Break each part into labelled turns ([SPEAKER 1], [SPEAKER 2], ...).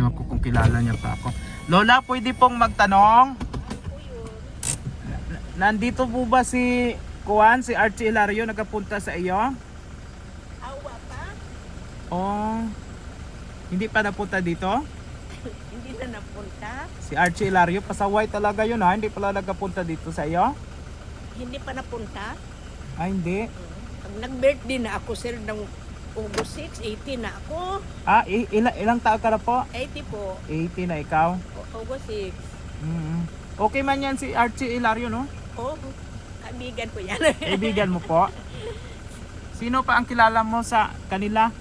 [SPEAKER 1] Ewan ko kung kilala niya pa ako. Lola, pwede pong magtanong? Nandito po ba si Kuan, si Archie Hilario nagkapunta sa iyo?
[SPEAKER 2] Awa pa?
[SPEAKER 1] Oh. Hindi pa napunta dito?
[SPEAKER 2] Hindi na napunta.
[SPEAKER 1] Si Archie Hilario, pasaway talaga yun ha. Hindi pala nagkapunta dito sa iyo?
[SPEAKER 2] Hindi pa napunta.
[SPEAKER 1] Ay, hindi.
[SPEAKER 2] Pag nag-birthday na ako, sir, ng August 6, 80 na ako.
[SPEAKER 1] Ah, ilang, ilang taon ka na po?
[SPEAKER 2] 80 po.
[SPEAKER 1] 80 na ikaw.
[SPEAKER 2] August 6.
[SPEAKER 1] Mm. Okay man yan si Archie Hilario, no?
[SPEAKER 2] Oh, kaibigan ko yan.
[SPEAKER 1] Kaibigan mo po. Sino pa ang kilala mo sa kanila?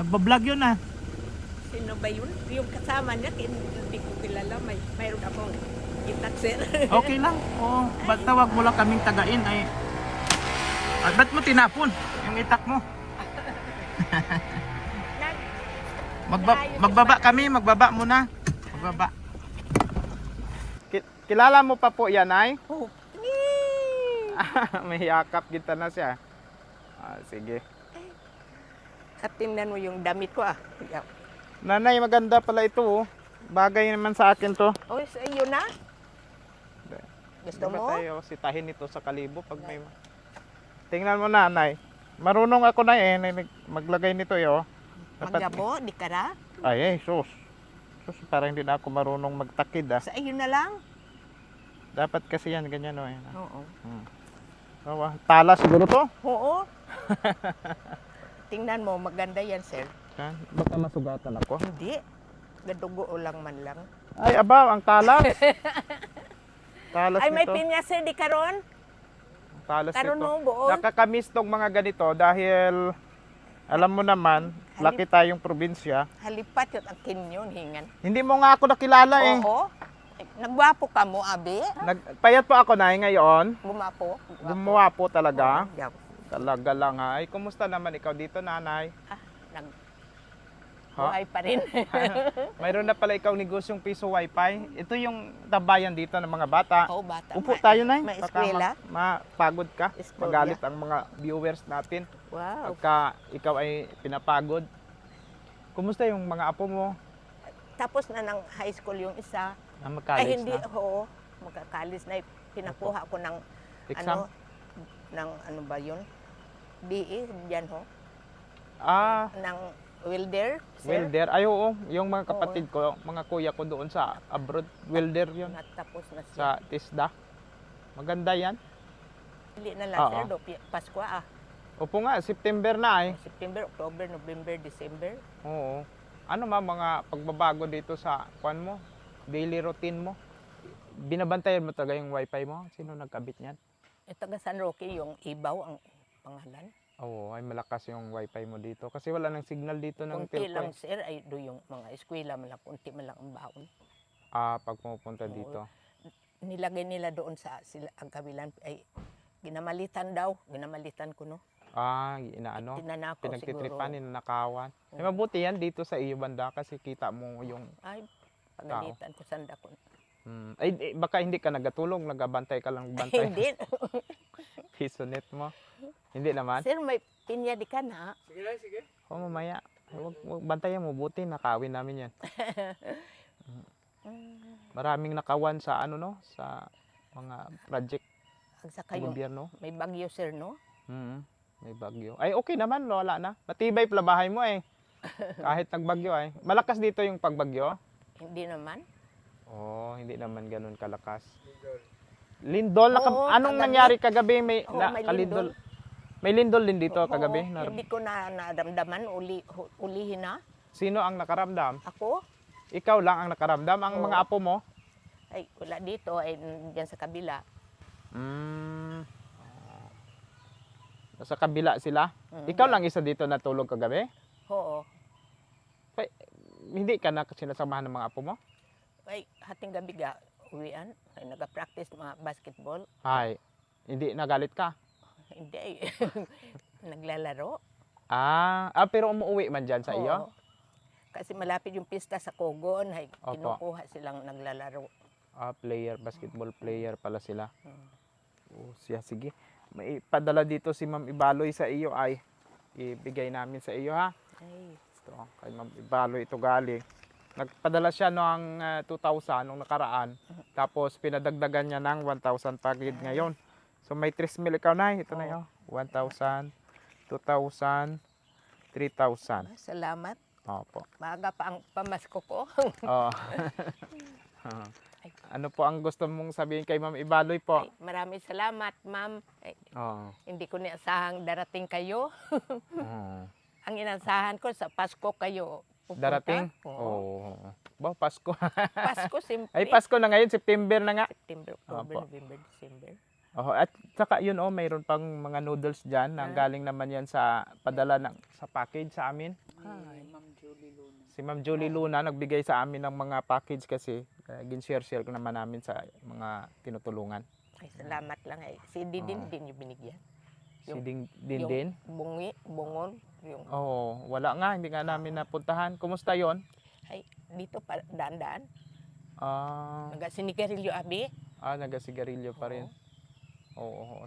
[SPEAKER 1] Nagbablog yun ah.
[SPEAKER 2] Sino ba yun? Yung kasama niya, hindi ko kilala. May, mayroon akong itak, sir.
[SPEAKER 1] Okay lang. Oo. Ba't tawag mo lang kaming tagain ay... At ba't mo tinapon yung itak mo?
[SPEAKER 2] Nag,
[SPEAKER 1] Magba magbaba kami, magbaba muna. Magbaba. Ki- kilala mo pa po yan ay?
[SPEAKER 2] oh,
[SPEAKER 1] May yakap kita na siya. Ah, sige.
[SPEAKER 2] at tingnan mo yung damit ko, ah. Yeah.
[SPEAKER 1] Nanay, maganda pala ito oh. Bagay naman sa akin to.
[SPEAKER 2] Oh, so yun na? Gusto
[SPEAKER 1] Di ba
[SPEAKER 2] mo?
[SPEAKER 1] tayo sitahin ito sa kalibo pag may... Tingnan mo nanay. Marunong ako na eh, maglagay nito eh oh. Dapat-
[SPEAKER 2] Manggabo, di ka na?
[SPEAKER 1] Ay, eh, sus. Sus, parang hindi na ako marunong magtakid ah.
[SPEAKER 2] Sa iyo na lang?
[SPEAKER 1] Dapat kasi yan, ganyan oh. Eh.
[SPEAKER 2] Oo.
[SPEAKER 1] Hmm. Oh, ah, tala siguro to.
[SPEAKER 2] Oo. Tingnan mo, maganda yan, sir.
[SPEAKER 1] Yan. Baka masugatan ako.
[SPEAKER 2] Hindi. Gadugo o lang man lang.
[SPEAKER 1] Ay, abaw, ang talas. talas
[SPEAKER 2] Ay, may
[SPEAKER 1] nito.
[SPEAKER 2] pinya, sir, di karon?
[SPEAKER 1] Talas
[SPEAKER 2] Karon
[SPEAKER 1] nito.
[SPEAKER 2] mo, buon.
[SPEAKER 1] Nakakamiss tong mga ganito dahil alam mo naman, laki tayong probinsya.
[SPEAKER 2] Halipat yun ang kinyon, hingan.
[SPEAKER 1] Hindi mo nga ako nakilala eh.
[SPEAKER 2] Oo. Ay, Nagwapo ka mo, abi.
[SPEAKER 1] Nagpayat po ako na ngayon.
[SPEAKER 2] Gumapo.
[SPEAKER 1] Gumawa po talaga.
[SPEAKER 2] Yaw.
[SPEAKER 1] Talaga lang ha. Ay, kumusta naman ikaw dito, nanay?
[SPEAKER 2] Ah, nag...
[SPEAKER 1] Ha?
[SPEAKER 2] Buhay pa rin.
[SPEAKER 1] Mayroon na pala ikaw negosyong piso wifi. Ito yung tabayan dito ng mga bata.
[SPEAKER 2] Oo, bata.
[SPEAKER 1] Upo
[SPEAKER 2] Ma-
[SPEAKER 1] tayo na
[SPEAKER 2] May eskwela.
[SPEAKER 1] ma- mapagod ka.
[SPEAKER 2] Eskwela.
[SPEAKER 1] Magalit ang mga viewers natin.
[SPEAKER 2] Wow.
[SPEAKER 1] Pagka ikaw ay pinapagod. Kumusta yung mga apo mo?
[SPEAKER 2] Tapos na ng high school yung isa.
[SPEAKER 1] Ah, mag-college
[SPEAKER 2] Ay, hindi.
[SPEAKER 1] na?
[SPEAKER 2] Oo. Magkakalis na. Pinakuha ko ng
[SPEAKER 1] Exam?
[SPEAKER 2] ano, ng ano ba yun? BE, yan ho.
[SPEAKER 1] Ah,
[SPEAKER 2] Ng welder, sir.
[SPEAKER 1] welder. Ay, oo. Yung mga kapatid ko, mga kuya ko doon sa abroad, welder yun.
[SPEAKER 2] Natapos na siya.
[SPEAKER 1] Sa TISDA. Maganda yan.
[SPEAKER 2] Hindi na lang,
[SPEAKER 1] Oo.
[SPEAKER 2] sir. Do, pi- Pasko ah.
[SPEAKER 1] Opo nga, September na ay.
[SPEAKER 2] September, October, November, December.
[SPEAKER 1] Oo. Ano ma mga pagbabago dito sa kwan mo? Daily routine mo? Binabantayan mo talaga yung wifi mo? Sino nagkabit niyan?
[SPEAKER 2] Eh, taga San Roque, yung Ibaw ang pangalan.
[SPEAKER 1] Oo, ay malakas yung wifi mo dito. Kasi wala nang signal dito ng
[SPEAKER 2] Kunti
[SPEAKER 1] telco.
[SPEAKER 2] lang,
[SPEAKER 1] eh.
[SPEAKER 2] sir, ay do yung mga eskwela, man lang, kunti man lang ang baon.
[SPEAKER 1] Ah, pag pumupunta
[SPEAKER 2] Oo.
[SPEAKER 1] dito.
[SPEAKER 2] Nilagay nila doon sa sila, ang kabilan, ay ginamalitan daw. Ginamalitan ko, no?
[SPEAKER 1] Ah, inaano?
[SPEAKER 2] Tinanakaw
[SPEAKER 1] Pinagtitripan,
[SPEAKER 2] siguro.
[SPEAKER 1] ninanakawan. Eh,
[SPEAKER 2] Oo.
[SPEAKER 1] mabuti yan dito sa iyo banda kasi kita mo yung...
[SPEAKER 2] Ay, pagalitan ko, sanda ko.
[SPEAKER 1] Hmm, ay, eh, baka hindi ka nagatulong, nagabantay ka lang bantay.
[SPEAKER 2] Hindi.
[SPEAKER 1] Piso net mo. Hindi naman.
[SPEAKER 2] sir, may pinya di ka na.
[SPEAKER 1] O mamaya. Huwag, huwag bantayan mo, buti nakawin namin yan. Maraming nakawan sa ano no, sa mga project
[SPEAKER 2] Ang
[SPEAKER 1] sa
[SPEAKER 2] yung,
[SPEAKER 1] gobyerno.
[SPEAKER 2] may bagyo, sir, no?
[SPEAKER 1] Mm, may bagyo. Ay okay naman, wala na. Matibay pala bahay mo eh. Kahit nagbagyo ay. Malakas dito yung pagbagyo.
[SPEAKER 2] Hindi naman.
[SPEAKER 1] Oh, hindi naman ganun kalakas. Lindol, naka,
[SPEAKER 2] Oo,
[SPEAKER 1] anong
[SPEAKER 2] kagabi.
[SPEAKER 1] nangyari kagabi? May,
[SPEAKER 2] Oo,
[SPEAKER 1] na,
[SPEAKER 2] may
[SPEAKER 1] kalindol.
[SPEAKER 2] lindol.
[SPEAKER 1] May lindol din dito
[SPEAKER 2] Oo,
[SPEAKER 1] kagabi. Na-
[SPEAKER 2] hindi ko na naramdaman, uli, ulihin na.
[SPEAKER 1] Sino ang nakaramdam?
[SPEAKER 2] Ako,
[SPEAKER 1] Ikaw lang ang nakaramdam. Ang
[SPEAKER 2] Oo.
[SPEAKER 1] mga apo mo?
[SPEAKER 2] ay wala dito, ay diyan sa kabila.
[SPEAKER 1] Mm. Sa kabila sila?
[SPEAKER 2] Mm,
[SPEAKER 1] Ikaw lang isa dito natulog kagabi?
[SPEAKER 2] Oo.
[SPEAKER 1] Hindi ka na sinasamahan ng mga apo mo?
[SPEAKER 2] Ay, hating gabi ga, uwian. Ay, nag-practice mga basketball.
[SPEAKER 1] Ay, hindi nagalit ka?
[SPEAKER 2] Hindi, naglalaro.
[SPEAKER 1] Ah, ah pero umuwi man dyan sa iyo?
[SPEAKER 2] Oo. Kasi malapit yung pista sa Kogon, ay
[SPEAKER 1] Opo.
[SPEAKER 2] kinukuha silang naglalaro.
[SPEAKER 1] Ah, player, basketball player pala sila.
[SPEAKER 2] Hmm.
[SPEAKER 1] Oh, siya, sige. May padala dito si Ma'am Ibaloy sa iyo ay ibigay namin sa iyo ha.
[SPEAKER 2] Ay,
[SPEAKER 1] Ito, kay Ma'am Ibaloy ito galing. Nagpadala siya ng ah, 2,000 nung nakaraan. Tapos pinadagdagan niya ng 1,000 pagid ngayon. So may 3 mil ikaw na. Ito na yun. 1,000, 2,000, 3,000.
[SPEAKER 2] Salamat.
[SPEAKER 1] Opo.
[SPEAKER 2] Maaga pa ang pamasko ko.
[SPEAKER 1] Oo. ano po ang gusto mong sabihin kay Ma'am Ibaloy po?
[SPEAKER 2] Ay, maraming salamat, ma'am.
[SPEAKER 1] Oo.
[SPEAKER 2] hindi ko niasahang darating kayo.
[SPEAKER 1] Oo.
[SPEAKER 2] ang inasahan ko sa Pasko kayo pupunta.
[SPEAKER 1] Darating?
[SPEAKER 2] Oo.
[SPEAKER 1] Oo. Ba, Pasko.
[SPEAKER 2] Pasko, simple.
[SPEAKER 1] Ay, Pasko na ngayon. September na nga.
[SPEAKER 2] September, October. November, December.
[SPEAKER 1] Oh, at saka yun oh, mayroon pang mga noodles diyan na
[SPEAKER 2] Ah.
[SPEAKER 1] galing naman yan sa padala ng sa package sa amin.
[SPEAKER 2] Ay,
[SPEAKER 1] Si Ma'am Julie Luna nagbigay sa amin ng mga package kasi uh, gin-share-share ko naman namin sa mga tinutulungan.
[SPEAKER 2] ay, salamat lang. Ay, si Didin din yung binigyan.
[SPEAKER 1] Si Ding Din
[SPEAKER 2] yung
[SPEAKER 1] Din.
[SPEAKER 2] bungi, bungon. Yung,
[SPEAKER 1] Oh, wala nga, hindi nga namin napuntahan. Kumusta 'yon?
[SPEAKER 2] ay, dito pa, daan-daan.
[SPEAKER 1] Ah,
[SPEAKER 2] Nagasinigarilyo, abi.
[SPEAKER 1] ah nagasigarilyo pa rin. Oo.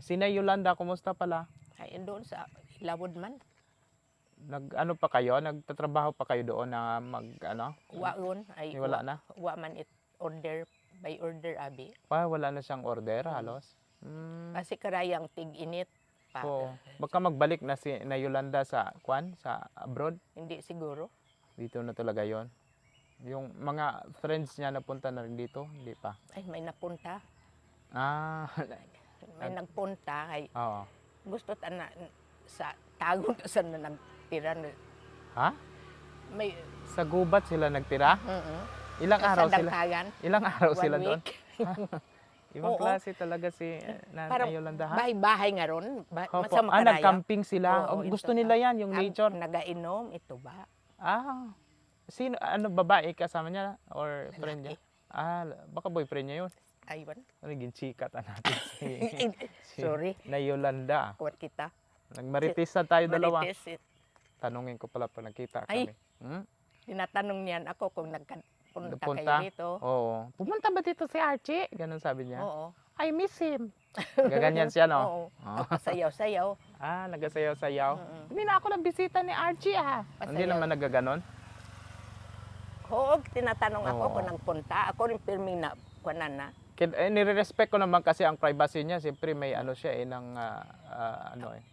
[SPEAKER 1] Si Nay Yolanda, kumusta pala?
[SPEAKER 2] Ay, doon sa Ilawod man.
[SPEAKER 1] Nag ano pa kayo? Nagtatrabaho pa kayo doon na mag ano?
[SPEAKER 2] Waon. Ay,
[SPEAKER 1] Ay, wala na.
[SPEAKER 2] Wa man it order, by order, abi.
[SPEAKER 1] Pa, wala na siyang order halos. Mm.
[SPEAKER 2] Kasi karayang tig-init. Pa,
[SPEAKER 1] So, baka magbalik na si na Yolanda sa kwan sa abroad.
[SPEAKER 2] Hindi siguro.
[SPEAKER 1] Dito na talaga 'yon. Yung mga friends niya napunta na rin dito, hindi pa.
[SPEAKER 2] Ay, may napunta.
[SPEAKER 1] Ah,
[SPEAKER 2] May nagpunta. Ay,
[SPEAKER 1] oo.
[SPEAKER 2] gusto ta na sa tago na sa na nagtira. na-
[SPEAKER 1] Ha?
[SPEAKER 2] May,
[SPEAKER 1] Sa gubat sila nagtira?
[SPEAKER 2] mm
[SPEAKER 1] Ilang araw
[SPEAKER 2] sa
[SPEAKER 1] sila?
[SPEAKER 2] dagkagan.
[SPEAKER 1] Ilang araw
[SPEAKER 2] One
[SPEAKER 1] sila doon? Ibang
[SPEAKER 2] Oo.
[SPEAKER 1] klase talaga si eh, Nanay
[SPEAKER 2] Parang
[SPEAKER 1] Yolanda ha?
[SPEAKER 2] Bahay-bahay nga ron. Ba,
[SPEAKER 1] Opo.
[SPEAKER 2] sa
[SPEAKER 1] Ah,
[SPEAKER 2] Makaraya.
[SPEAKER 1] nag-camping sila.
[SPEAKER 2] Oo,
[SPEAKER 1] Oh, gusto
[SPEAKER 2] ito
[SPEAKER 1] nila yan, yung
[SPEAKER 2] Ang
[SPEAKER 1] nature.
[SPEAKER 2] Nagainom, ito ba?
[SPEAKER 1] Ah. Sino, ano, babae kasama niya? Or friend niya? Ah, baka boyfriend niya yun.
[SPEAKER 2] Aywan.
[SPEAKER 1] Naging chikat na natin si, si
[SPEAKER 2] Sorry.
[SPEAKER 1] na Yolanda.
[SPEAKER 2] Kuwat kita.
[SPEAKER 1] Nagmaritis na tayo dalawa.
[SPEAKER 2] Marites, it-
[SPEAKER 1] Tanungin ko pala pag nakita
[SPEAKER 2] Ay.
[SPEAKER 1] kami. Hmm?
[SPEAKER 2] Tinatanong niyan ako kung nagpunta kayo dito.
[SPEAKER 1] Oo. Pumunta ba dito si Archie? Ganun sabi niya.
[SPEAKER 2] Oo.
[SPEAKER 1] I miss him. Gaganyan siya, no?
[SPEAKER 2] Oo.
[SPEAKER 1] Oo.
[SPEAKER 2] Sayaw-sayaw.
[SPEAKER 1] Ah, nagasayaw-sayaw.
[SPEAKER 2] Mm-mm.
[SPEAKER 1] Hindi na ako nabisita ni Archie, ah. Hindi
[SPEAKER 2] Pasayaw.
[SPEAKER 1] naman nagaganon.
[SPEAKER 2] Oo, tinatanong ako
[SPEAKER 1] Oo.
[SPEAKER 2] kung nagpunta. Ako rin pirming na kuwanan na.
[SPEAKER 1] Eh, nire-respect ko naman kasi ang privacy niya. Siyempre may ano siya eh, ng ah, ah, ano eh.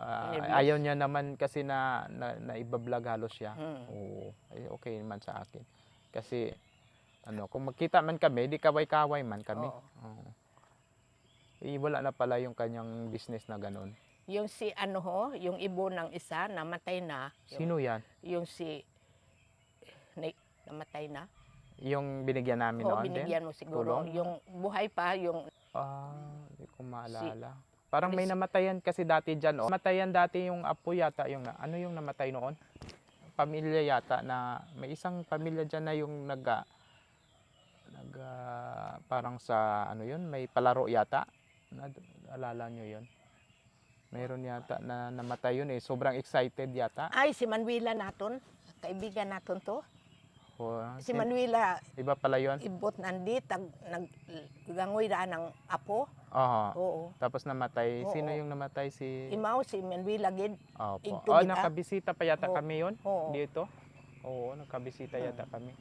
[SPEAKER 2] Nervous.
[SPEAKER 1] ayaw niya naman kasi na, na, na ibablog halos siya.
[SPEAKER 2] Hmm.
[SPEAKER 1] Oo. Ay, okay naman sa akin. Kasi, ano, kung magkita man kami, di kaway-kaway man kami.
[SPEAKER 2] Oo.
[SPEAKER 1] Oo. Eh, wala na pala yung kanyang business na ganun.
[SPEAKER 2] Yung si ano ho, yung ibo ng isa, namatay na. Yung,
[SPEAKER 1] Sino yan?
[SPEAKER 2] yung si, na, namatay na.
[SPEAKER 1] Yung binigyan namin
[SPEAKER 2] Oo,
[SPEAKER 1] noon din?
[SPEAKER 2] binigyan mo siguro.
[SPEAKER 1] Tulong?
[SPEAKER 2] Yung buhay pa, yung
[SPEAKER 1] Ah, hindi ko maalala. Parang may
[SPEAKER 2] Chris-
[SPEAKER 1] namatayan kasi dati dyan. Oh. Namatayan dati yung apo yata. Yung, na- ano yung namatay noon? Pamilya yata na may isang pamilya dyan na yung nag ah, nag ah, parang sa ano yun may palaro yata Nad- alala nyo yun mayroon yata na namatay yun eh sobrang excited yata
[SPEAKER 2] Ay, si Manuela naton. Kaibigan naton to.
[SPEAKER 1] O,
[SPEAKER 2] Si
[SPEAKER 1] sin-
[SPEAKER 2] Manuela,
[SPEAKER 1] iba pala yun
[SPEAKER 2] ibot nandi, tag, naggangoy raan ng apo.
[SPEAKER 1] Oo.
[SPEAKER 2] Oo.
[SPEAKER 1] tapos namatay sino
[SPEAKER 2] Oo.
[SPEAKER 1] yung namatay si
[SPEAKER 2] Imaw, si Manuela gid.
[SPEAKER 1] Opo. Oh,
[SPEAKER 2] kita.
[SPEAKER 1] nakabisita pa yata
[SPEAKER 2] Oo.
[SPEAKER 1] kami yun
[SPEAKER 2] Oo.
[SPEAKER 1] dito. Oo, nakabisita
[SPEAKER 2] Hmm.
[SPEAKER 1] yata kami.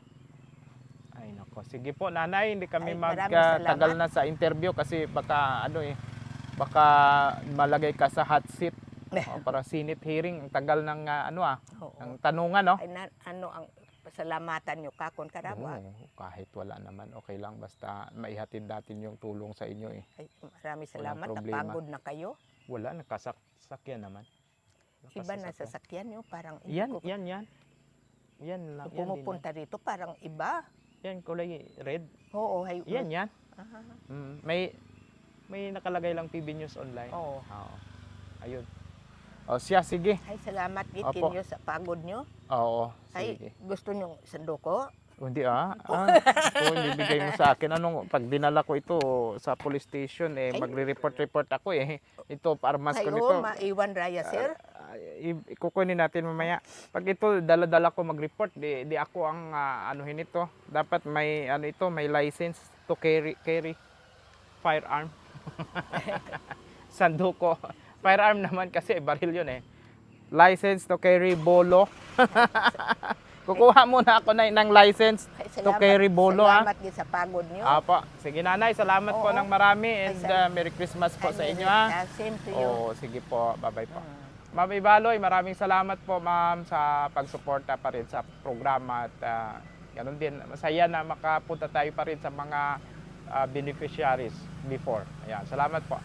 [SPEAKER 1] Ay nako. Sige po, nanay, hindi kami
[SPEAKER 2] Ay, maraming
[SPEAKER 1] magtagal na sa interview kasi baka ano eh baka malagay ka sa hot seat o, para sinit hearing ang tagal ng ah, ano ah
[SPEAKER 2] Oo.
[SPEAKER 1] ng tanungan no
[SPEAKER 2] Ay, na, ano ang pasalamatan nyo kakon karawa.
[SPEAKER 1] Oo, kahit wala naman okay lang basta maihatid natin yung tulong sa inyo eh
[SPEAKER 2] Ay, maraming salamat. Napagod na kayo.
[SPEAKER 1] wala nakasakyan naman
[SPEAKER 2] Iba na
[SPEAKER 1] Nakasasakyan.
[SPEAKER 2] sasakyan nyo. Parang
[SPEAKER 1] yan
[SPEAKER 2] ko,
[SPEAKER 1] yan yan yan lang
[SPEAKER 2] kung pumupunta rito, parang iba.
[SPEAKER 1] yan kulay red
[SPEAKER 2] Oo, hay,
[SPEAKER 1] yan yan
[SPEAKER 2] Aha.
[SPEAKER 1] Mm, may may nakalagay lang PB News online.
[SPEAKER 2] Oo.
[SPEAKER 1] Oo. Ayun. O siya, sige.
[SPEAKER 2] Ay, salamat
[SPEAKER 1] Opo.
[SPEAKER 2] kinyo sa pagod nyo.
[SPEAKER 1] Oo,
[SPEAKER 2] Ay,
[SPEAKER 1] sige.
[SPEAKER 2] gusto nyo sanduko?
[SPEAKER 1] Hindi ah. ah kung bibigay mo sa akin, anong, pag dinala ko ito sa police station, eh,
[SPEAKER 2] Ay.
[SPEAKER 1] magre-report-report ako eh. Ito, parmas
[SPEAKER 2] Ay,
[SPEAKER 1] ko
[SPEAKER 2] oo,
[SPEAKER 1] nito.
[SPEAKER 2] maiwan raya, sir.
[SPEAKER 1] Ah, i- natin mamaya. Pag ito, dala-dala ko mag-report, di, di ako ang ah, anuhin ito. Dapat may, ano ito, may license to carry, carry firearm. Sanduko. Firearm naman kasi baril yun eh. License to carry bolo. Kukuha muna ako na ng license
[SPEAKER 2] Ay,
[SPEAKER 1] to carry bolo ah.
[SPEAKER 2] Salamat sa pagod niyo.
[SPEAKER 1] Apo. Sige nanay, salamat po
[SPEAKER 2] Oo.
[SPEAKER 1] ng marami and uh, Merry Christmas po
[SPEAKER 2] Ay,
[SPEAKER 1] sa inyo ha.
[SPEAKER 2] ah, Same to you.
[SPEAKER 1] Oo, sige po. Bye-bye po.
[SPEAKER 2] Mm.
[SPEAKER 1] Ma'am Ibaloy, maraming salamat po ma'am sa pagsuporta pa rin sa programa at uh, ganun din. Masaya na makapunta tayo pa rin sa mga uh, beneficiaries before. Ayan, salamat po.